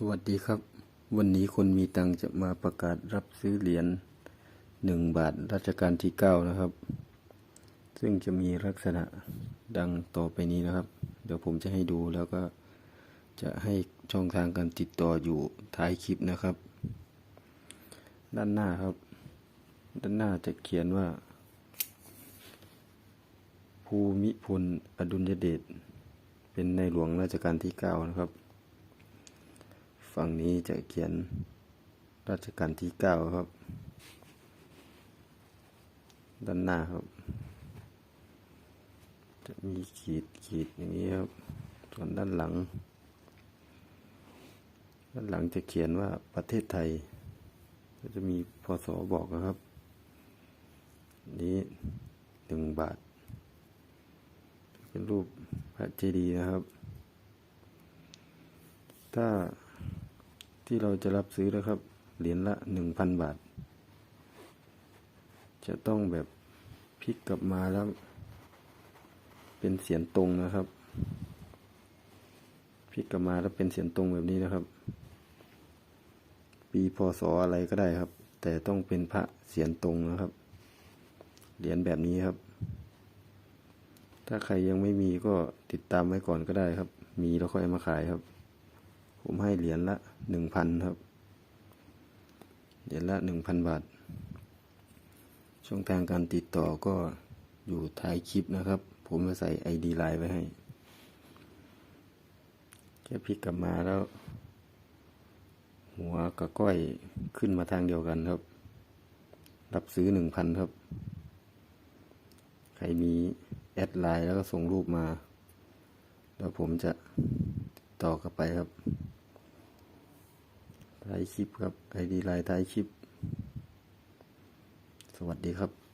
สวัสดีครับ วันนี้คนมีตังจะมาประกาศรับซื้อเหรียญหนึ่งบาทรัชกาลที่เก้านะครับ ซึ่งจะมีลักษณะดังต่อไปนี้นะครับ เดี๋ยวผมจะให้ดูแล้วก็จะให้ช่องทางการติดต่ออยู่ท้ายคลิปนะครับ ด้านหน้าครับ ด้านหน้าจะเขียนว่า ภูมิพลอดุลยเดชเป็นในหลวงรัชกาลที่เก้านะครับ ฝั่งนี้จะเขียนรัชกาลที่เก้าครับ ด้านหน้าครับ จะมีขีดขีดอย่างนี้ครับ ส่วนด้านหลัง ด้านหลังจะเขียนว่าประเทศไทย ก็จะมีพศบอกนะครับ นี้หนึ่งบาท เป็นรูปพระเจดีย์นะครับ ถ้า ที่เราจะรับซื้อนะครับ เหรียญละหนึ่งพันบาท จะต้องแบบพลิกกลับมาแล้ว เป็นเสียนตรงนะครับพลิกกลับมาแล้วเป็นเสียนตรงแบบนี้นะครับ ปีพศอะไรก็ได้ครับ แต่ต้องเป็นพระเสียนตรงนะครับ เหรียญแบบนี้ครับ ถ้าใครยังไม่มีก็ติดตามไว้ก่อนก็ได้ครับ มีแล้วค่อยมาขายครับ ผมให้เหรียญละหนึ่งพันครับ เหรียญละหนึ่งพันบาท ช่องทางการติดต่อก็อยู่ท้ายคลิปนะครับ ผมจะใส่ไอดีไลน์ไว้ให้ แค่พลิกกลับมาแล้ว หัวกับก้อยขึ้นมาทางเดียวกันครับ รับซื้อหนึ่งพันครับ ใครมีแอดไลน์แล้วก็ส่งรูปมา แล้วผมจะติดต่อกลับไปครับ ท้ายคลิปครับไอดีไลน์ท้ายคลิป สวัสดีครับ